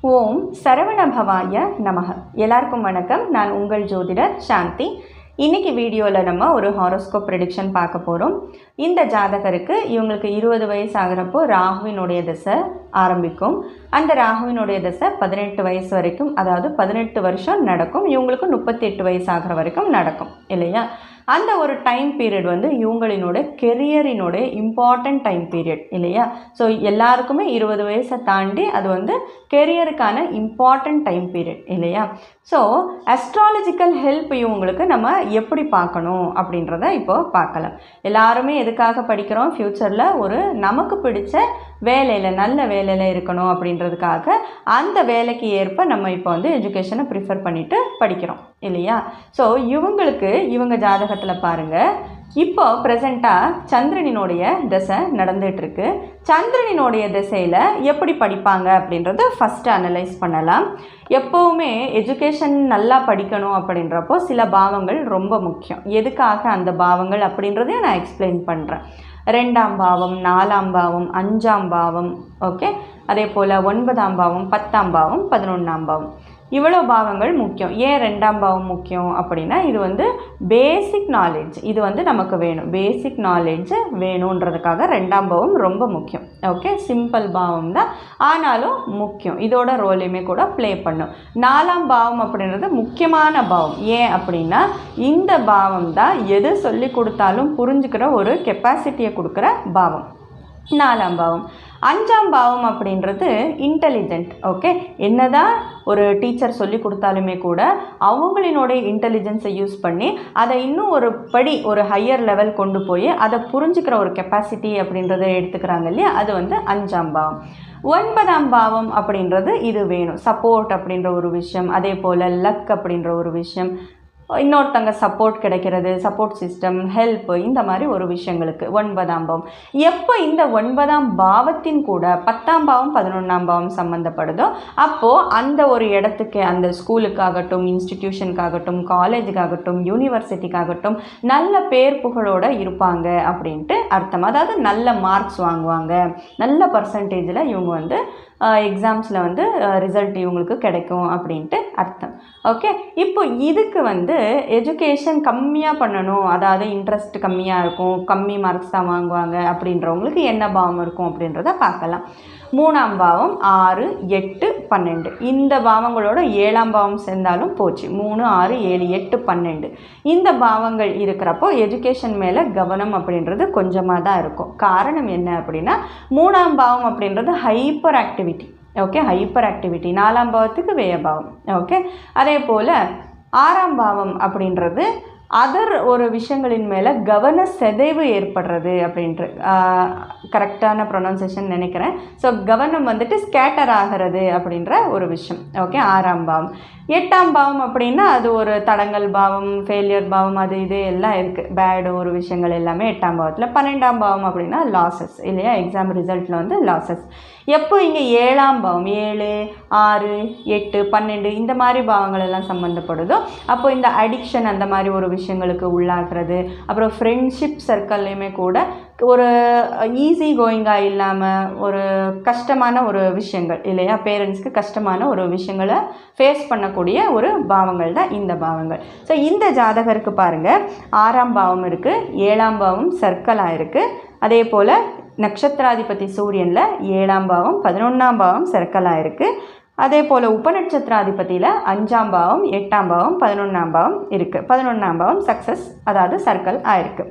ஓம் சரவண பவாய நமக. எல்லாருக்கும் வணக்கம். நான் உங்கள் ஜோதிடர் சாந்தி. இன்னைக்கு வீடியோவில் நம்ம ஒரு ஹாரோஸ்கோப் ப்ரெடிக்ஷன் பார்க்க போகிறோம் இந்த ஜாதகருக்கு இவங்களுக்கு இருபது வயசு ஆகிறப்போ ராகுவினுடைய திசை ஆரம்பிக்கும். அந்த ராகுவினுடைய திசை பதினெட்டு வயசு வரைக்கும் அதாவது பதினெட்டு வருஷம் நடக்கும். இவங்களுக்கு முப்பத்தி எட்டு வயசு ஆகிற வரைக்கும் நடக்கும். இல்லையா? அந்த ஒரு டைம் பீரியட் வந்து இவங்களினோட கெரியரினுடைய இம்பார்ட்டண்ட் டைம் பீரியட் இல்லையா? ஸோ எல்லாருக்குமே இருபது வயசை தாண்டி அது வந்து கெரியருக்கான இம்பார்ட்டண்ட் டைம் பீரியட் இல்லையா? ஸோ அஸ்ட்ராலஜிக்கல் ஹெல்ப் இவங்களுக்கு நம்ம எப்படி பார்க்கணும் அப்படின்றத இப்போ பார்க்கலாம். எல்லாருமே எதுக்காக படிக்கிறோம்? ஃப்யூச்சரில் ஒரு நமக்கு பிடிச்ச வேலையில் நல்ல வேலையில் இருக்கணும் அப்படின்றதுக்காக அந்த வேலைக்கு ஏற்ப நம்ம இப்போ வந்து எஜுகேஷனை ப்ரிஃபர் பண்ணிவிட்டு படிக்கிறோம். இல்லையா? ஸோ இவங்களுக்கு இவங்க ஜாதகத்தில் பாருங்கள் இப்போ ப்ரெசண்ட்டாக சந்திரனினுடைய திசை நடந்துகிட்ருக்கு சந்திரனினுடைய திசையில் எப்படி படிப்பாங்க அப்படின்றத ஃபஸ்ட்டு அனலைஸ் பண்ணலாம். எப்போவுமே எஜுகேஷன் நல்லா படிக்கணும் அப்படின்றப்போ சில பாவங்கள் ரொம்ப முக்கியம். எதுக்காக அந்த பாவங்கள் அப்படின்றதையும் நான் எக்ஸ்பிளைன் பண்ணுறேன் ரெண்டாம் பாவம் நாலாம் பாவம் அஞ்சாம் பாவம் ஓகே அதே போல் ஒன்பதாம் பாவம் பத்தாம் பாவம் பதினொன்றாம் பாவம். இவ்வளோ பாவங்கள் முக்கியம். ஏன் ரெண்டாம் பாவம் முக்கியம் அப்படின்னா இது வந்து பேசிக் நாலேஜ் இது வந்து நமக்கு வேணும். பேசிக் நாலேஜ் வேணுன்றதுக்காக ரெண்டாம் பாவம் ரொம்ப முக்கியம். ஓகே சிம்பிள் பாவம் தான். ஆனாலும் முக்கியம். இதோட ரோலையுமே கூட ப்ளே பண்ணும். நாலாம் பாவம் அப்படின்றது முக்கியமான பாவம். ஏன் அப்படின்னா இந்த பாவம் தான் எது சொல்லி கொடுத்தாலும் புரிஞ்சுக்கிற ஒரு கெப்பாசிட்டியை கொடுக்குற பாவம். நாலாம் பாவம். அஞ்சாம் பாவம் அப்படின்றது இன்டெலிஜென்ட் ஓகே என்னதான் ஒரு டீச்சர் சொல்லி கொடுத்தாலுமே கூட அவங்களினுடைய இன்டெலிஜென்ஸை யூஸ் பண்ணி அதை இன்னும் ஒரு படி ஒரு ஹையர் லெவல் கொண்டு போய் அதை புரிஞ்சுக்கிற ஒரு கெப்பாசிட்டி அப்படின்றத எடுத்துக்கிறாங்க இல்லையா? அது வந்து அஞ்சாம் பாவம். ஒன்பதாம் பாவம் அப்படின்றது இது வேணும். சப்போர்ட் அப்படின்ற ஒரு விஷயம் அதே போல் லக் அப்படின்ற ஒரு விஷயம் இன்னொருத்தங்க சப்போர்ட் கிடைக்கிறது சப்போர்ட் சிஸ்டம் ஹெல்ப் இந்த மாதிரி ஒரு விஷயங்களுக்கு. ஒன்பதாம் பாவம். எப்போ இந்த ஒன்பதாம் பாவத்தின் கூட பத்தாம் பாவம் பதினொன்றாம் பாவம் சம்மந்தப்படுதோ அப்போது அந்த ஒரு இடத்துக்கு அந்த ஸ்கூலுக்காகட்டும் இன்ஸ்டிடியூஷனுக்காகட்டும் காலேஜுக்காகட்டும் யூனிவர்சிட்டிக்காகட்டும் நல்ல பேர் புகழோட இருப்பாங்க அப்படின்ட்டு அர்த்தம். அதாவது நல்ல மார்க்ஸ் வாங்குவாங்க. நல்ல பர்சன்டேஜில் இவங்க வந்து எக்ஸாம்ஸில் வந்து ரிசல்ட் இவங்களுக்கு கிடைக்கும் அப்படின்ட்டு அர்த்தம். ஓகே இப்போ இதுக்கு வந்து எஜுகேஷன் கம்மியாக பண்ணணும். அதாவது இன்ட்ரெஸ்ட் கம்மியாக இருக்கும். கம்மி மார்க்ஸ் தான் வாங்குவாங்க அப்படின்றவங்களுக்கு என்ன பாவம் இருக்கும் அப்படின்றத பார்க்கலாம். மூணாம் பாவம் ஆறு எட்டு பன்னெண்டு. இந்த பாவங்களோட ஏழாம் பாவம் சேர்ந்தாலும் போச்சு. மூணு ஆறு ஏழு எட்டு பன்னெண்டு. இந்த பாவங்கள் இருக்கிறப்போ எஜுகேஷன் மேலே கவனம் அப்படின்றது கொஞ்சமாக தான் இருக்கும். காரணம் என்ன அப்படின்னா மூணாம் பாவம் அப்படின்றது hyper activity okay hyper activity நாலாம் பாவத்துக்கு வேயபாவம் ஓகே அதே போல் ஆறாம் பாவம் அப்படின்றது அதர் ஒரு விஷயங்களின் மேலே கவன சிதைவு ஏற்படுறது அப்படின்ற கரெக்டான ப்ரொனன்சேஷன் நினைக்கிறேன். ஸோ கவனம் வந்துட்டு ஸ்கேட்டர் ஆகிறது அப்படின்ற ஒரு விஷயம். ஓகே ஆறாம் பாவம். எட்டாம் பாவம் அப்படின்னா அது ஒரு தடங்கல் பாவம் ஃபெயிலியர் பாவம் அது இது எல்லாம் இருக்குது பேடு ஒரு விஷயங்கள் எல்லாமே எட்டாம் பாவத்தில். பன்னெண்டாம் பாவம் அப்படின்னா லாசஸ் இல்லையா? எக்ஸாம் ரிசல்ட்டில் வந்து லாசஸ் எப்போ இங்கே ஏழாம் பாவம்? ஏழு ஆறு எட்டு பன்னெண்டு இந்த மாதிரி பாவங்கள் எல்லாம் சம்மந்தப்படுதோ அப்போ இந்த அடிக்ஷன் அந்த மாதிரி ஒரு விஷயங்களுக்கு உள்ளாகிறது. அப்புறம் ஃப்ரெண்ட்ஷிப் சர்க்கிள்லையுமே கூட ஒரு ஈஸி கோயிங்காக இல்லாமல் ஒரு கஷ்டமான ஒரு விஷயங்கள் இல்லையா? பேரண்ட்ஸ்க்கு கஷ்டமான ஒரு விஷயங்களை ஃபேஸ் பண்ணக்கூடிய ஒரு பாவங்கள் தான் இந்த பாவங்கள். ஸோ இந்த ஜாதகருக்கு பாருங்கள் ஆறாம் பாவம் இருக்குது ஏழாம் பாவம் சர்க்கிளாக இருக்குது அதே போல் நட்சத்திராதிபதி சூரியனில் ஏழாம் பாவம் பதினொன்றாம் பாவம் சர்க்கிளாக இருக்குது அதே போல் உபநட்சத்திராதிபதியில் அஞ்சாம் பாவம் எட்டாம் பாவம் பதினொன்றாம் பாவம் இருக்குது பதினொன்றாம் பாவம் சக்ஸஸ் அதாவது சர்க்கிள் ஆயிருக்கு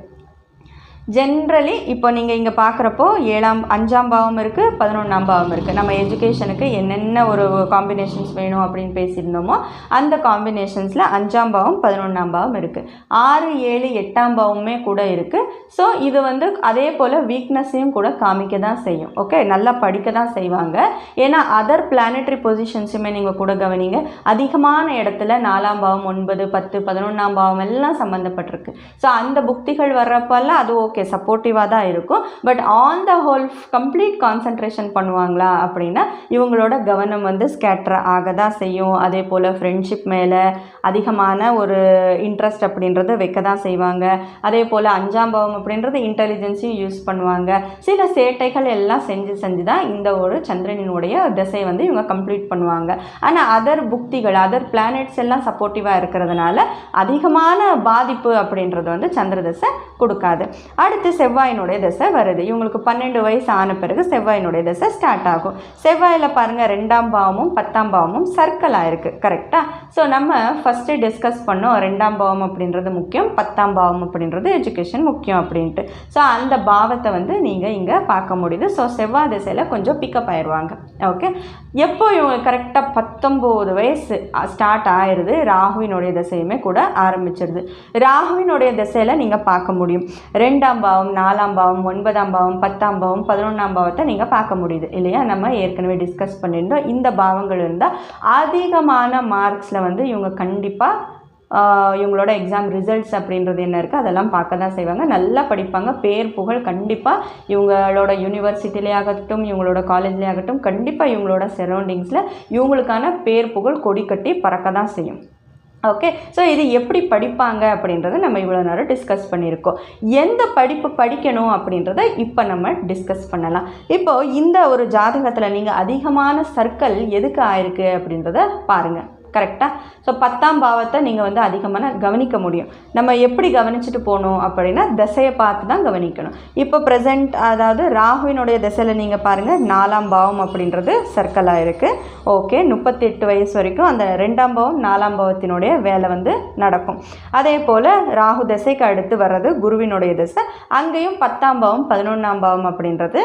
ஜென்ரலி இப்போ நீங்கள் இங்கே பார்க்குறப்போ ஏழாம் அஞ்சாம் பாவம் இருக்குது பதினொன்றாம் பாவம் இருக்குது நம்ம எஜுகேஷனுக்கு என்னென்ன ஒரு காம்பினேஷன்ஸ் வேணும் அப்படின்னு பேசியிருந்தோமோ அந்த காம்பினேஷன்ஸில் அஞ்சாம் பாவம் பதினொன்றாம் பாவம் இருக்குது ஆறு ஏழு எட்டாம் பாவமே கூட இருக்குது ஸோ இது வந்து அதே போல் வீக்னஸையும் கூட காமிக்க தான் செய்யும். ஓகே நல்லா படிக்க தான் செய்வாங்க. ஏன்னா அதர் பிளானட்ரி பொசிஷன்ஸுமே நீங்கள் கூட கவனிங்க. அதிகமான இடத்துல நாலாம் பாவம் ஒன்பது பத்து பதினொன்றாம் பாவம் எல்லாம் சம்மந்தப்பட்டிருக்கு ஸோ அந்த புக்திகள் வர்றப்பெல்லாம் அது ஓகே ஓகே சப்போர்ட்டிவாக தான் இருக்கும். But on the whole complete concentration பண்ணுவாங்களா அப்படின்னா இவங்களோட கவனம் வந்து ஸ்கேட்டர் ஆக தான் செய்யும். அதே போல் ஃப்ரெண்ட்ஷிப் மேலே அதிகமான ஒரு இன்ட்ரெஸ்ட் அப்படின்றத வைக்க தான் செய்வாங்க. அதே போல் அஞ்சாம் பாவம் அப்படின்றது இன்டெலிஜென்ஸையும் யூஸ் பண்ணுவாங்க. சில சேட்டைகள் எல்லாம் செஞ்சு செஞ்சு தான் இந்த ஒரு சந்திரனினுடைய திசை வந்து இவங்க கம்ப்ளீட் பண்ணுவாங்க. ஆனால் அதர் புக்திகள் அதர் பிளானெட்ஸ் எல்லாம் சப்போர்ட்டிவாக இருக்கிறதுனால அதிகமான பாதிப்பு அப்படின்றது வந்து சந்திர திசை கொடுக்காது. அடுத்து செவ்வாயினுடைய தசை வருது. இவங்களுக்கு பன்னெண்டு வயசு ஆன பிறகு செவ்வாயினுடைய தசை ஸ்டார்ட் ஆகும். செவ்வாயில் பாருங்கள் ரெண்டாம் பாவமும் பத்தாம் பாவமும் சர்க்கிளாக இருக்குது கரெக்டாக ஸோ நம்ம ஃபஸ்ட்டு டிஸ்கஸ் பண்ணோம் ரெண்டாம் பாவம் அப்படின்றது முக்கியம் பத்தாம் பாவம் அப்படின்றது எஜுகேஷன் முக்கியம் அப்படின்ட்டு. ஸோ அந்த பாவத்தை வந்து நீங்கள் இங்கே பார்க்க முடியுது. ஸோ செவ்வாய் திசையில் கொஞ்சம் பிக்கப் ஆயிடுவாங்க ஓகே எப்போ இவங்க கரெக்டாக பத்தொம்போது வயசு ஸ்டார்ட் ஆயிடுது ராகுவினுடைய திசையுமே கூட ஆரம்பிச்சிருது. ராகுவினுடைய திசையில் நீங்கள் பார்க்க முடியும். ரெண்டாம் பாவம் நாலாம் பாவம் ஒன்பதாம் பாவம் பத்தாம் பாவம் பதினொன்றாம் பாவத்தை நீங்கள் பார்க்க முடியுது. இல்லையா? நம்ம ஏற்கனவே டிஸ்கஸ் பண்ணியிருந்தோம். இந்த பாவங்கள் இருந்தால் அதிகமான மார்க்ஸில் வந்து இவங்க கண்டிப்பாக இவங்களோட எக்ஸாம் ரிசல்ட்ஸ் அப்படின்றது என்ன இருக்குது அதெல்லாம் பார்க்க தான் செய்வாங்க. நல்லா படிப்பாங்க. பேர் புகழ் கண்டிப்பாக இவங்களோட யூனிவர்சிட்டிலே ஆகட்டும் இவங்களோட காலேஜ்லேயே ஆகட்டும் கண்டிப்பாக இவங்களோட சரௌண்டிங்ஸில் இவங்களுக்கான பேர் புகழ் கொடி கட்டி பறக்க தான் செய்யும். ஓகே ஸோ இது எப்படி படிப்பாங்க அப்படின்றத நம்ம இவ்வளோ நேரம் டிஸ்கஸ் பண்ணியிருக்கோம். எந்த படிப்பு படிக்கணும் அப்படின்றத இப்போ நம்ம டிஸ்கஸ் பண்ணலாம். இப்போ இந்த ஒரு ஜாதகத்தில் நீங்கள் அதிகமான சர்க்கிள் எதுக்கு ஆயிருக்கு அப்படின்றத பாருங்கள் கரெக்டாக ஸோ பத்தாம் பாவத்தை நீங்கள் வந்து அதிகமான கவனிக்க முடியும். நம்ம எப்படி கவனிச்சுட்டு போகணும் அப்படின்னா திசையை பார்த்து தான் கவனிக்கணும். இப்போ ப்ரெசண்ட் அதாவது ராகுவினுடைய திசையில் நீங்கள் பாருங்கள் நாலாம் பாவம் அப்படின்றது சர்க்கிளாக இருக்குது ஓகே முப்பத்தெட்டு வயசு வரைக்கும் அந்த ரெண்டாம் பாவம் நாலாம் பாவத்தினுடைய வேலை வந்து நடக்கும். அதே போல் ராகு திசைக்கு அடுத்து வர்றது குருவினுடைய திசை. அங்கேயும் பத்தாம் பாவம் பதினொன்றாம் பாவம் அப்படின்றது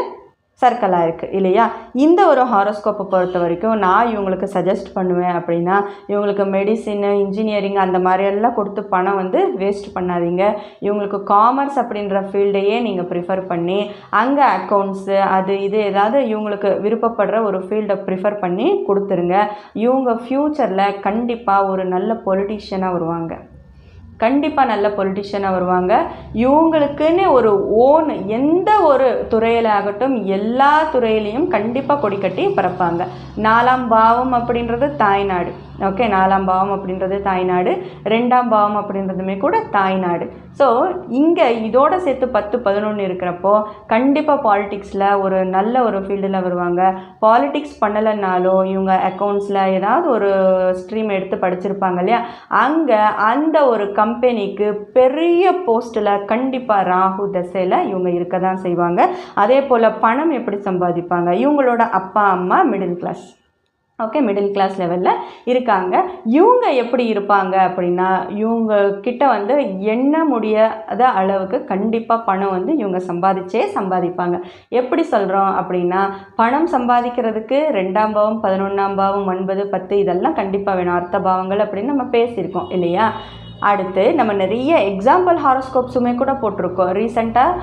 சர்க்கிளாக இருக்குது இல்லையா? இந்த ஒரு ஹாரோஸ்கோப்பை பொறுத்த வரைக்கும் நான் இவங்களுக்கு சஜஸ்ட் பண்ணுவேன் அப்படின்னா இவங்களுக்கு மெடிசின் இன்ஜினியரிங் அந்த மாதிரியெல்லாம் கொடுத்து பணம் வந்து வேஸ்ட் பண்ணாதீங்க. இவங்களுக்கு காமர்ஸ் அப்படின்ற ஃபீல்டையே நீங்கள் ப்ரிஃபர் பண்ணி அங்கே அக்கௌண்ட்ஸு அது இது ஏதாவது இவங்களுக்கு விருப்பப்படுற ஒரு ஃபீல்டை ப்ரிஃபர் பண்ணி கொடுத்துருங்க. இவங்க ஃப்யூச்சரில் கண்டிப்பாக ஒரு நல்ல பொலிட்டீஷியனாக வருவாங்க. கண்டிப்பாக நல்ல பொலிட்டிஷியனாக வருவாங்க. இவங்களுக்குன்னு ஒரு ஓன் எந்த ஒரு துறையில் ஆகட்டும் எல்லா துறையிலையும் கண்டிப்பாக கொடி கட்டி நாலாம் பாவம் அப்படின்றது தாய்நாடு. ஓகே நாலாம் பாவம் அப்படின்றது தாய்நாடு. ரெண்டாம் பாவம் அப்படின்றதுமே கூட தாய்நாடு. ஸோ இங்கே இதோட சேர்த்து பத்து பதினொன்று இருக்கிறப்போ கண்டிப்பாக பாலிட்டிக்ஸில் ஒரு நல்ல ஒரு ஃபீல்டில் வருவாங்க. பாலிட்டிக்ஸ் பண்ணலைன்னாலும் இவங்க அக்கௌண்ட்ஸில் ஏதாவது ஒரு ஸ்ட்ரீம் எடுத்து படிச்சிருப்பாங்க இல்லையா? அங்கே அந்த ஒரு கம்பெனிக்கு பெரிய போஸ்ட்டில் கண்டிப்பாக ராகு தசையில் இவங்க இருக்க தான் செய்வாங்க. அதே போல் பணம் எப்படி சம்பாதிப்பாங்க? இவங்களோட அப்பா அம்மா middle class okay middle class லெவலில் இருக்காங்க. இவங்க எப்படி இருப்பாங்க அப்படின்னா இவங்க கிட்ட வந்து எண்ண முடியாத அளவுக்கு கண்டிப்பாக பணம் வந்து இவங்க சம்பாதிச்சே சம்பாதிப்பாங்க. எப்படி சொல்கிறோம் அப்படின்னா பணம் சம்பாதிக்கிறதுக்கு ரெண்டாம் பாவம் பதினொன்றாம் பாவம் ஒன்பது பத்து இதெல்லாம் கண்டிப்பாக வேணும். அர்த்த பாவங்கள் அப்படின்னு நம்ம பேசியிருக்கோம் இல்லையா? அடுத்து நம்ம நிறைய எக்ஸாம்பிள் ஹாரோஸ்கோப்ஸுமே கூட போட்டிருக்கோம். ரீசெண்டாக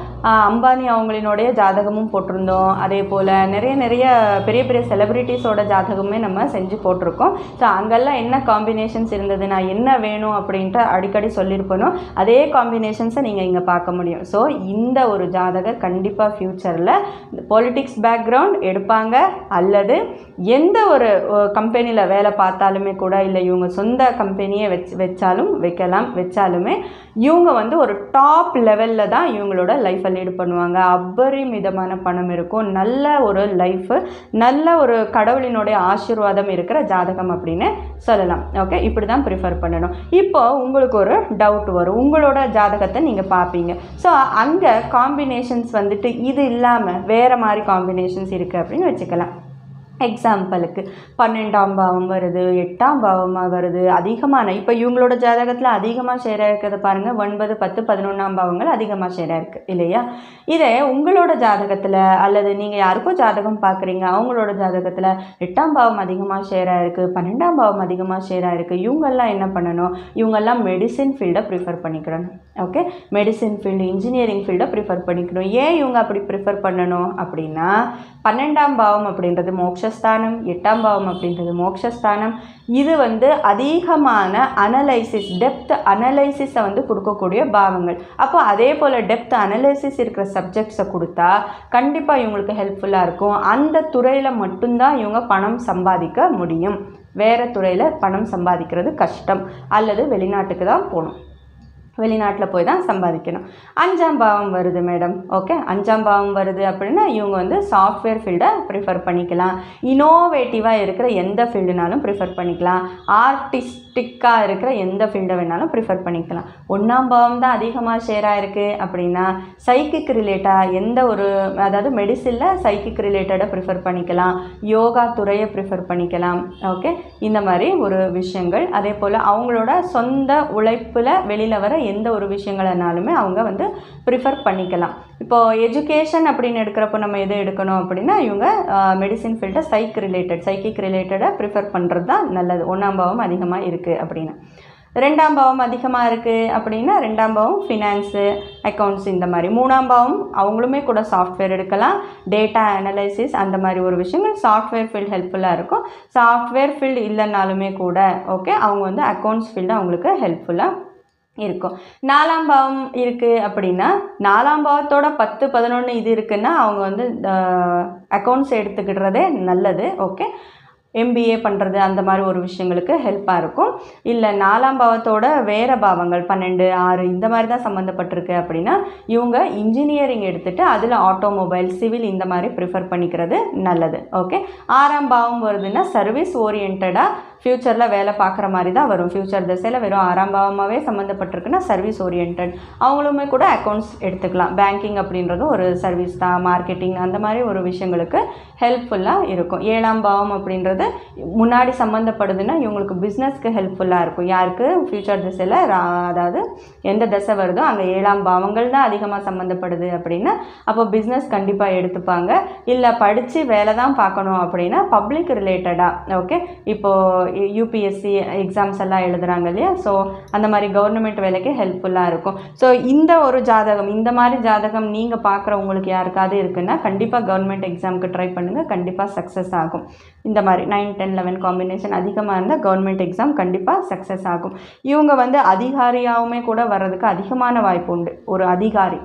அம்பானி அவங்களினுடைய ஜாதகமும் போட்டிருந்தோம். அதே போல் நிறைய நிறைய பெரிய பெரிய செலிப்ரிட்டிஸோட ஜாதகமே நம்ம செஞ்சு போட்டிருக்கோம். ஸோ அங்கெல்லாம் என்ன காம்பினேஷன்ஸ் இருந்தது நான் என்ன வேணும் அப்படின்ட்டு அடிக்கடி சொல்லியிருப்பனோ அதே காம்பினேஷன்ஸை நீங்கள் இங்கே பார்க்க முடியும். ஸோ இந்த ஒரு ஜாதகர் கண்டிப்பாக ஃப்யூச்சரில் பொலிட்டிக்ஸ் பேக்ரவுண்ட் எடுப்பாங்க. அல்லது எந்த ஒரு கம்பெனியில் வேலை பார்த்தாலுமே கூட இல்லை இவங்க சொந்த கம்பெனியை வச்சு வச்சாலும் வைக்கலாம். வச்சாலுமே இவங்க வந்து ஒரு டாப் லெவலில் தான் இவங்களோட லைஃப்பை லீடு பண்ணுவாங்க. அபரிமிதமான பணம் இருக்கும். நல்ல ஒரு லைஃபு நல்ல ஒரு கடவுளினுடைய ஆசீர்வாதம் இருக்கிற ஜாதகம் அப்படின்னு சொல்லலாம். ஓகே இப்படி தான் ப்ரிஃபர் பண்ணணும். இப்போ உங்களுக்கு ஒரு டவுட் வரும். உங்களோட ஜாதகத்தை நீங்கள் பார்ப்பீங்க. ஸோ அங்கே காம்பினேஷன்ஸ் வந்துட்டு இது இல்லாமல் வேறு மாதிரி காம்பினேஷன்ஸ் இருக்குது அப்படின்னு வச்சுக்கலாம். எக்ஸாம்பிளுக்கு பன்னெண்டாம் பாவம் வருது எட்டாம் பாவமாக வருது அதிகமான இப்போ இவங்களோட ஜாதகத்தில் அதிகமாக ஷேராக இருக்கிறது பாருங்கள் ஒன்பது பத்து பதினொன்றாம் பாவங்கள் அதிகமாக ஷேராக இருக்குது இல்லையா? இதே உங்களோட ஜாதகத்தில் அல்லது நீங்கள் யாருக்கோ ஜாதகம் பார்க்குறீங்க அவங்களோட ஜாதகத்தில் எட்டாம் பாவம் அதிகமாக ஷேராக இருக்குது பன்னெண்டாம் பாவம் அதிகமாக ஷேராக இருக்குது இவங்கெல்லாம் என்ன பண்ணணும்? இவங்கெல்லாம் மெடிசின் ஃபீல்டை ப்ரிஃபர் பண்ணிக்கிறணும் ஓகே மெடிசின் ஃபீல்டு இன்ஜினியரிங் ஃபீல்டை ப்ரிஃபர் பண்ணிக்கணும். ஏன் இவங்க அப்படி ப்ரிஃபர் பண்ணணும் அப்படின்னா பன்னெண்டாம் பாவம் அப்படின்றது மோட்ச வாசஸ்தானம் எட்டாம் பாவம் அப்படின்றது மோட்சஸ்தானம். இது வந்து அதிகமான அனலைசிஸ் டெப்த் அனலைசிஸை வந்து கொடுக்கக்கூடிய பாவங்கள். அப்போ அதே போல் டெப்த் அனலைசிஸ் இருக்கிற சப்ஜெக்ட்ஸை கொடுத்தா கண்டிப்பாக இவங்களுக்கு ஹெல்ப்ஃபுல்லாக இருக்கும். அந்த துறையில் மட்டும்தான் இவங்க பணம் சம்பாதிக்க முடியும். வேறு துறையில் பணம் சம்பாதிக்கிறது கஷ்டம். அல்லது வெளிநாட்டுக்கு தான் போகணும். வெளிநாட்டில் போய் தான் சம்பாதிக்கணும். அஞ்சாம் பாவம் வருது மேடம் ஓகே அஞ்சாம் பாவம் வருது அப்படின்னா இவங்க வந்து சாஃப்ட்வேர் ஃபீல்டை ப்ரிஃபர் பண்ணிக்கலாம். இனோவேட்டிவாக இருக்கிற எந்த ஃபீல்டுனாலும் ப்ரிஃபர் பண்ணிக்கலாம். ஸ்டிக்காக இருக்கிற எந்த ஃபீல்டை வேணாலும் ப்ரிஃபர் பண்ணிக்கலாம். ஒன்றாம் பாவம் தான் அதிகமாக ஷேர் ஆகிருக்கு அப்படின்னா சைக்கிக் ரிலேட்டாக எந்த ஒரு அதாவது மெடிசினில் சைக்கிக் ரிலேட்டடாக ப்ரிஃபர் பண்ணிக்கலாம். யோகா துறையை ப்ரிஃபர் பண்ணிக்கலாம். ஓகே இந்த மாதிரி ஒரு விஷயங்கள். அதே போல் அவங்களோட சொந்த உழைப்பில் வெளியில் வர எந்த ஒரு விஷயங்களனாலுமே அவங்க வந்து ப்ரிஃபர் பண்ணிக்கலாம். இப்போது எஜுகேஷன் அப்படின்னு எடுக்கிறப்போ நம்ம எது எடுக்கணும் அப்படின்னா இவங்க மெடிசின் ஃபீல்டை சைக் ரிலேட்டட் சைக்கிக் ரிலேட்டடாக ப்ரிஃபர் பண்ணுறது தான் நல்லது. ஒன்றாம் பாவம் அதிகமாக இருக்குது அப்படின்னு. ரெண்டாம் பாவம் அதிகமாக இருக்குது அப்படின்னா ரெண்டாம் பாவம் ஃபினான்ஸு அக்கௌண்ட்ஸ் இந்த மாதிரி. மூணாம் பாவம் அவங்களுமே கூட சாஃப்ட்வேர் எடுக்கலாம். டேட்டா அனலைசிஸ் அந்த மாதிரி ஒரு விஷயங்கள் சாஃப்ட்வேர் ஃபீல்டு ஹெல்ப்ஃபுல்லாக இருக்கும். சாஃப்ட்வேர் ஃபீல்டு இல்லைனாலுமே கூட ஓகே அவங்க வந்து அக்கௌண்ட்ஸ் ஃபீல்டு அவங்களுக்கு ஹெல்ப்ஃபுல்லாக இருக்கும். நாலாம் பாவம் இருக்குது அப்படின்னா நாலாம் பாவத்தோட பத்து பதினொன்று இது இருக்குன்னா அவங்க வந்து அக்கௌண்ட்ஸ் எடுத்துக்கிடுறதே நல்லது ஓகே எம்பிஏ பண்ணுறது அந்த மாதிரி ஒரு விஷயங்களுக்கு ஹெல்ப்பாக இருக்கும். இல்லை நாலாம் பாவத்தோட வேறு பாவங்கள் பன்னெண்டு ஆறு இந்த மாதிரி தான் சம்மந்தப்பட்டிருக்கு அப்படின்னா இவங்க இன்ஜினியரிங் எடுத்துகிட்டு அதில் ஆட்டோமொபைல் சிவில் இந்த மாதிரி ப்ரிஃபர் பண்ணிக்கிறது நல்லது ஓகே ஆறாம் பாவம் வருதுன்னா சர்வீஸ் ஓரியன்டாக ஃப்யூச்சரில் வேலை பார்க்குற மாதிரி தான் வரும். ஃப்யூச்சர் திசையில் வெறும் ஆறாம் பாவமாகவே சம்மந்தப்பட்டிருக்குன்னா சர்வீஸ் ஓரியன்ட் அவங்களுமே கூட அக்கௌண்ட்ஸ் எடுத்துக்கலாம். பேங்கிங் அப்படின்றது ஒரு சர்வீஸ் தான். மார்க்கெட்டிங் அந்த மாதிரி ஒரு விஷயங்களுக்கு ஹெல்ப்ஃபுல்லாக இருக்கும். ஏழாம் பாவம் அப்படின்றது முன்னாடி சம்மந்தப்படுதுன்னா இவங்களுக்கு பிஸ்னஸ்க்கு ஹெல்ப்ஃபுல்லாக இருக்கும். யாருக்கு? ஃப்யூச்சர் திசையில் அதாவது எந்த திசை வருதோ அங்கே ஏழாம் பாவங்கள் தான் அதிகமாக சம்மந்தப்படுது அப்படின்னா அப்போ பிஸ்னஸ் கண்டிப்பாக எடுத்துப்பாங்க. இல்லை படித்து வேலை தான் பார்க்கணும் அப்படின்னா பப்ளிக் ரிலேட்டடாக ஓகே இப்போது யூபிஎஸ்சி எக்ஸாம்ஸ் எல்லாம் எழுதுகிறாங்க இல்லையா? ஸோ அந்த மாதிரி கவர்மெண்ட் வேலைக்கு ஹெல்ப்ஃபுல்லாக இருக்கும். ஸோ இந்த ஒரு ஜாதகம் இந்த மாதிரி ஜாதகம் நீங்கள் பார்க்குறவங்களுக்கு யாருக்காவது இருக்குன்னா கண்டிப்பாக கவர்மெண்ட் எக்ஸாமுக்கு ட்ரை பண்ணுங்கள் கண்டிப்பாக சக்ஸஸ் ஆகும். இந்த மாதிரி நைன் டென் லெவன் காம்பினேஷன் அதிகமாக இருந்தால் கவர்மெண்ட் எக்ஸாம் கண்டிப்பாக சக்ஸஸ் ஆகும். இவங்க வந்து அதிகாரியாகவுமே கூட வர்றதுக்கு அதிகமான வாய்ப்பு உண்டு. ஒரு அதிகாரி.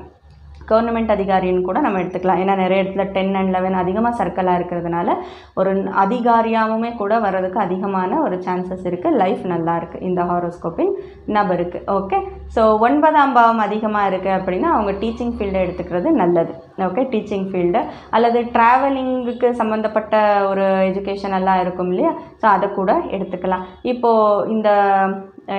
கவர்மெண்ட் அதிகாரின்னு கூட நம்ம எடுத்துக்கலாம். ஏன்னா நிறைய இடத்துல டென் அண்ட் லெவன் அதிகமாக சர்க்கிளாக இருக்கிறதுனால ஒரு அதிகாரியாகவுமே கூட வர்றதுக்கு அதிகமான ஒரு சான்சஸ் இருக்குது லைஃப் நல்லா இருக்குது இந்த ஹாரோஸ்கோப்பின் நபருக்கு. ஓகே ஸோ ஒன்பதாம் பாவம் அதிகமாக இருக்குது அப்படின்னா அவங்க டீச்சிங் ஃபீல்டை எடுத்துக்கிறது நல்லது. ஓகே டீச்சிங் ஃபீல்டு அல்லது ட்ராவலிங்குக்கு சம்மந்தப்பட்ட ஒரு எஜுகேஷன் எல்லாம் இருக்கும் இல்லையா? ஸோ அதை கூட எடுத்துக்கலாம். இப்போது இந்த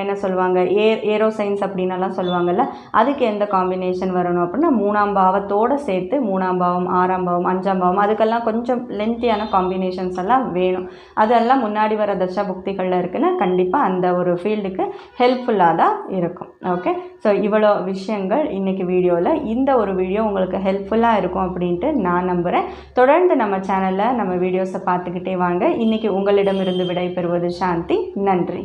என்ன சொல்லுவாங்க? ஏ ஏரோ சயின்ஸ் அப்படின்னலாம் சொல்லுவாங்கல்ல? அதுக்கு எந்த காம்பினேஷன் வரணும் அப்படின்னா மூணாம் பாவத்தோடு சேர்த்து மூணாம் பாவம் ஆறாம் பாவம் அஞ்சாம் பாவம் அதுக்கெல்லாம் கொஞ்சம் லென்த்தியான காம்பினேஷன்ஸ் எல்லாம் வேணும். அதெல்லாம் முன்னாடி வர தசா புக்திகளில் இருக்குன்னா கண்டிப்பாக அந்த ஒரு ஃபீல்டுக்கு ஹெல்ப்ஃபுல்லாக தான் இருக்கும். ஓகே ஸோ இவ்வளோ விஷயங்கள் இன்றைக்கி வீடியோவில் இந்த ஒரு வீடியோ உங்களுக்கு ஹெல்ப்ஃபுல்லாக இருக்கும் அப்படின்ட்டு நான் நம்புகிறேன் தொடர்ந்து நம்ம சேனலில் நம்ம வீடியோஸை பார்த்துக்கிட்டே வாங்க. இன்றைக்கி உங்களிடமிருந்து விடை பெறுவது சாந்தி. நன்றி.